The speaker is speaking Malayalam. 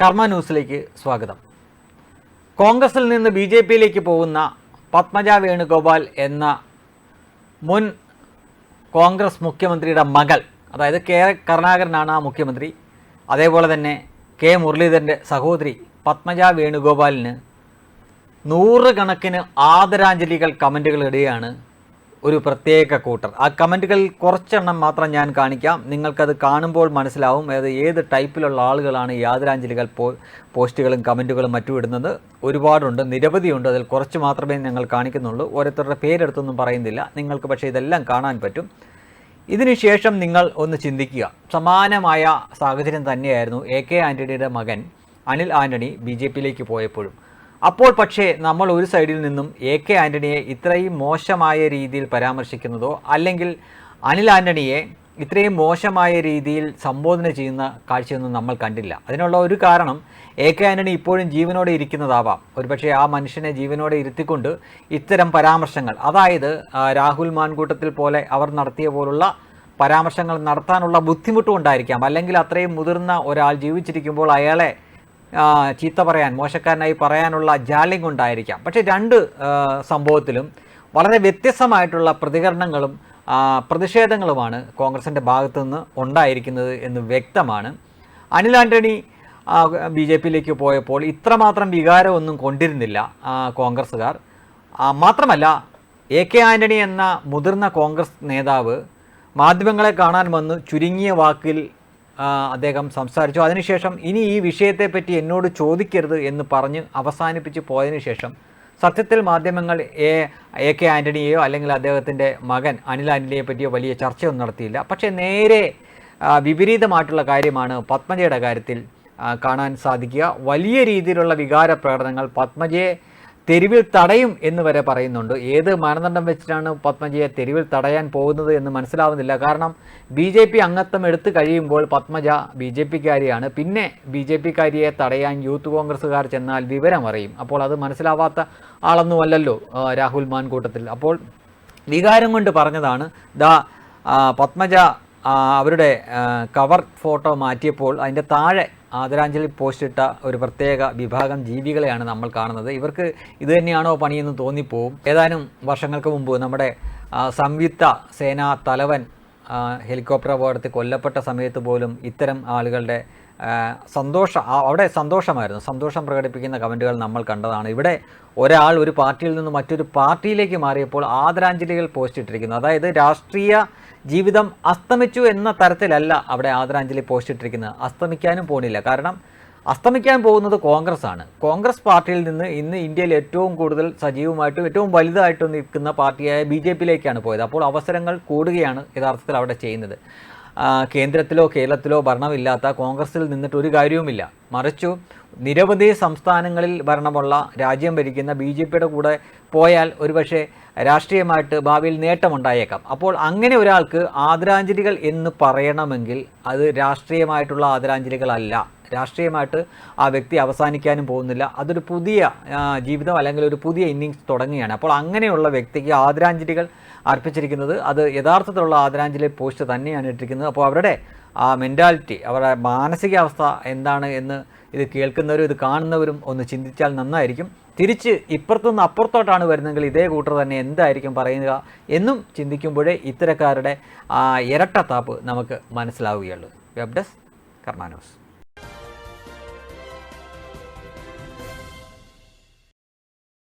കർമ്മ ന്യൂസിലേക്ക് സ്വാഗതം. കോൺഗ്രസിൽ നിന്ന് ബി ജെ പിയിലേക്ക് പോകുന്ന പത്മജ വേണുഗോപാൽ എന്ന മുൻ കോൺഗ്രസ് മുഖ്യമന്ത്രിയുടെ മകൾ അതായത് കെ കരുണാകരനാണ് ആ മുഖ്യമന്ത്രി. അതേപോലെ തന്നെ കെ മുരളീധരന്റെ സഹോദരി പത്മജ വേണുഗോപാലിന് നൂറുകണക്കിന് ആദരാഞ്ജലികൾ കമന്റുകൾ ഇടുകയാണ് ഒരു പ്രത്യേക കൂട്ടർ. ആ കമന്റുകളിൽ കുറച്ചെണ്ണം മാത്രം ഞാൻ കാണിക്കാം. നിങ്ങൾക്കത് കാണുമ്പോൾ മനസ്സിലാവും. അത് ഏത് ടൈപ്പിലുള്ള ആളുകളാണ് ഈ ആദരാഞ്ജലികൾ പോ പോസ്റ്റുകളും കമന്റുകളും മറ്റും ഇടുന്നത് ഒരുപാടുണ്ട്. നിരവധിയുണ്ട്. അതിൽ കുറച്ച് മാത്രമേ ഞങ്ങൾ കാണിക്കുന്നുള്ളൂ. ഓരോരുത്തരുടെ പേരെടുത്തൊന്നും പറയുന്നില്ല. നിങ്ങൾക്ക് പക്ഷേ ഇതെല്ലാം കാണാൻ പറ്റും. ഇതിനുശേഷം നിങ്ങൾ ഒന്ന് ചിന്തിക്കുക. സമാനമായ സാഹചര്യം തന്നെയായിരുന്നു എ കെ ആന്റണിയുടെ മകൻ അനിൽ ആന്റണി ബി ജെ പിയിലേക്ക് പോയപ്പോഴും. അപ്പോൾ പക്ഷേ നമ്മൾ ഒരു സൈഡിൽ നിന്നും എ കെ ആന്റണിയെ ഇത്രയും മോശമായ രീതിയിൽ പരാമർശിക്കുന്നതോ അല്ലെങ്കിൽ അനിൽ ആന്റണിയെ ഇത്രയും മോശമായ രീതിയിൽ സംബോധന ചെയ്യുന്ന കാഴ്ചയൊന്നും നമ്മൾ കണ്ടില്ല. അതിനുള്ള ഒരു കാരണം എ കെ ആന്റണി ഇപ്പോഴും ജീവനോടെ ഇരിക്കുന്നതാവാം. ഒരുപക്ഷെ ആ മനുഷ്യനെ ജീവനോടെ ഇരുത്തിക്കൊണ്ട് ഇത്തരം പരാമർശങ്ങൾ അതായത് രാഹുൽ മാൻകൂട്ടത്തിൽ പോലെ അവർ നടത്തിയ പോലുള്ള പരാമർശങ്ങൾ നടത്താനുള്ള ബുദ്ധിമുട്ടും ഉണ്ടായിരിക്കാം. അല്ലെങ്കിൽ അത്രയും മുതിർന്ന ഒരാൾ ജീവിച്ചിരിക്കുമ്പോൾ അയാളെ ചീത്ത പറയാൻ മോശക്കാരനായി പറയാനുള്ള ജാലിംഗ് ഉണ്ടായിരിക്കാം പക്ഷേ രണ്ട് സംഭവത്തിലും വളരെ വ്യത്യസ്തമായിട്ടുള്ള പ്രതികരണങ്ങളും പ്രതിഷേധങ്ങളുമാണ് കോൺഗ്രസിന്റെ ഭാഗത്തു നിന്ന് ഉണ്ടായിരിക്കുന്നത് എന്ന് വ്യക്തമാണ്. അനിൽ ആന്റണി ബി ജെ പിയിലേക്ക് പോയപ്പോൾ ഇത്രമാത്രം വികാരമൊന്നും കൊണ്ടിരുന്നില്ല കോൺഗ്രസ്സുകാർ. മാത്രമല്ല എ കെ ആന്റണി എന്ന മുതിർന്ന കോൺഗ്രസ് നേതാവ് മാധ്യമങ്ങളെ കാണാൻ വന്ന് ചുരുങ്ങിയ വാക്കിൽ അദ്ദേഹം സംസാരിച്ചു. അതിനുശേഷം ഇനി ഈ വിഷയത്തെപ്പറ്റി എന്നോട് ചോദിക്കരുത് എന്ന് പറഞ്ഞ് അവസാനിപ്പിച്ച് പോയതിനു ശേഷം സത്യത്തിൽ മാധ്യമങ്ങൾ എ എ കെ ആന്റണിയെയോ അല്ലെങ്കിൽ അദ്ദേഹത്തിന്റെ മകൻ അനിൽ ആന്റണിയെ പറ്റിയോ വലിയ ചർച്ചയൊന്നും നടത്തിയില്ല. പക്ഷേ നേരെ വിപരീതമായിട്ടുള്ള കാര്യമാണ് പത്മജയുടെ കാര്യത്തിൽ കാണാൻ സാധിക്കുക. വലിയ രീതിയിലുള്ള വികാര പ്രകടനങ്ങൾ പത്മജയെ തെരുവിൽ തടയും എന്ന് വരെ പറയുന്നുണ്ട്. ഏത് മാനദണ്ഡം വെച്ചിട്ടാണ് പത്മജയെ തെരുവിൽ തടയാൻ പോകുന്നത് എന്ന് മനസ്സിലാവുന്നില്ല. കാരണം ബി ജെ പി അംഗത്വം എടുത്തു കഴിയുമ്പോൾ പത്മജ ബി ജെ പിക്കാരിയാണ്. പിന്നെ ബി ജെ പിക്കാരിയെ തടയാൻ യൂത്ത് കോൺഗ്രസ്സുകാർ ചെന്നാൽ വിവരം അറിയും അപ്പോൾ അത് മനസ്സിലാവാത്ത ആളൊന്നുമല്ലല്ലോ രാഹുൽ മാൻകൂട്ടത്തിൽ. അപ്പോൾ വികാരം കൊണ്ട് പറഞ്ഞതാണ് ദ പത്മജ അവരുടെ കവർ ഫോട്ടോ മാറ്റിയപ്പോൾ അതിന്റെ താഴെ ആദരാഞ്ജലി പോസ്റ്റ് ഇട്ട ഒരു പ്രത്യേക വിഭാഗം ജീവികളെയാണ് നമ്മൾ കാണുന്നത്. ഇവർക്ക് ഇത് തന്നെയാണോ പണിയെന്ന് തോന്നിപ്പോവും. ഏതാനും വർഷങ്ങൾക്ക് മുമ്പ് നമ്മുടെ സംയുക്ത സേനാ തലവൻ ഹെലികോപ്റ്റർ അപകടത്തിൽ കൊല്ലപ്പെട്ട സമയത്ത് പോലും ഇത്തരം ആളുകളുടെ സന്തോഷം അവിടെ സന്തോഷമായിരുന്നു. സന്തോഷം പ്രകടിപ്പിക്കുന്ന കമന്റുകൾ നമ്മൾ കണ്ടതാണ്. ഇവിടെ ഒരാൾ ഒരു പാർട്ടിയിൽ നിന്ന് മറ്റൊരു പാർട്ടിയിലേക്ക് മാറിയപ്പോൾ ആദരാഞ്ജലികൾ പോസ്റ്റ് ഇട്ടിരിക്കുന്നു. അതായത് രാഷ്ട്രീയ ജീവിതം അസ്തമിച്ചു എന്ന തരത്തിലല്ല അവിടെ ആദരാഞ്ജലി പോസ്റ്റ് ഇട്ടിരിക്കുന്നത്. അസ്തമിക്കാനും പോണില്ല. കാരണം അസ്തമിക്കാൻ പോകുന്നത് കോൺഗ്രസ് ആണ് കോൺഗ്രസ് പാർട്ടിയിൽ നിന്ന് ഇന്ന് ഇന്ത്യയിൽ ഏറ്റവും കൂടുതൽ സജീവമായിട്ടും ഏറ്റവും വലുതായിട്ടും നിൽക്കുന്ന പാർട്ടിയായ ബി ജെ പിയിലേക്കാണ് പോയത്. അപ്പോൾ അവസരങ്ങൾ കൂടുകയാണ് യഥാർത്ഥത്തിൽ അവിടെ ചെയ്യുന്നത്. കേന്ദ്രത്തിലോ കേരളത്തിലോ ഭരണമില്ലാത്ത കോൺഗ്രസിൽ നിന്നിട്ട് ഒരു കാര്യവുമില്ല. മറിച്ചു നിരവധി സംസ്ഥാനങ്ങളിൽ ഭരണമുള്ള രാജ്യം ഭരിക്കുന്ന ബി ജെ പിയുടെ കൂടെ പോയാൽ ഒരുപക്ഷെ രാഷ്ട്രീയമായിട്ട് ഭാവിയിൽ നേട്ടമുണ്ടായേക്കാം. അപ്പോൾ അങ്ങനെ ഒരാൾക്ക് ആദരാഞ്ജലികൾ എന്ന് പറയണമെങ്കിൽ അത് രാഷ്ട്രീയമായിട്ടുള്ള ആദരാഞ്ജലികളല്ല. രാഷ്ട്രീയമായിട്ട് ആ വ്യക്തി അവസാനിക്കാനും പോകുന്നില്ല. അതൊരു പുതിയ ജീവിതം അല്ലെങ്കിൽ ഒരു പുതിയ ഇന്നിങ്സ് തുടങ്ങുകയാണ്. അപ്പോൾ അങ്ങനെയുള്ള വ്യക്തിക്ക് ആദരാഞ്ജലികൾ അർപ്പിച്ചിരിക്കുന്നത് അത് യഥാർത്ഥത്തിലുള്ള ആദരാഞ്ജലി പോസ്റ്റ് തന്നെയാണ് ഇട്ടിരിക്കുന്നത്. അപ്പോൾ അവരുടെ ആ മെന്റാലിറ്റി അവരുടെ മാനസികാവസ്ഥ എന്താണ് എന്ന് ഇത് കേൾക്കുന്നവരും ഇത് കാണുന്നവരും ഒന്ന് ചിന്തിച്ചാൽ നന്നായിരിക്കും. തിരിച്ച് ഇപ്പുറത്തുനിന്ന് അപ്പുറത്തോട്ടാണ് വരുന്നതെങ്കിൽ ഇതേ കൂട്ടർ തന്നെ എന്തായിരിക്കും പറയുക എന്നും ചിന്തിക്കുമ്പോഴേ ഇത്തരക്കാരുടെ ഇരട്ടത്താപ്പ് നമുക്ക് മനസ്സിലാവുകയുള്ളൂ. Web desk കർമാനോസ്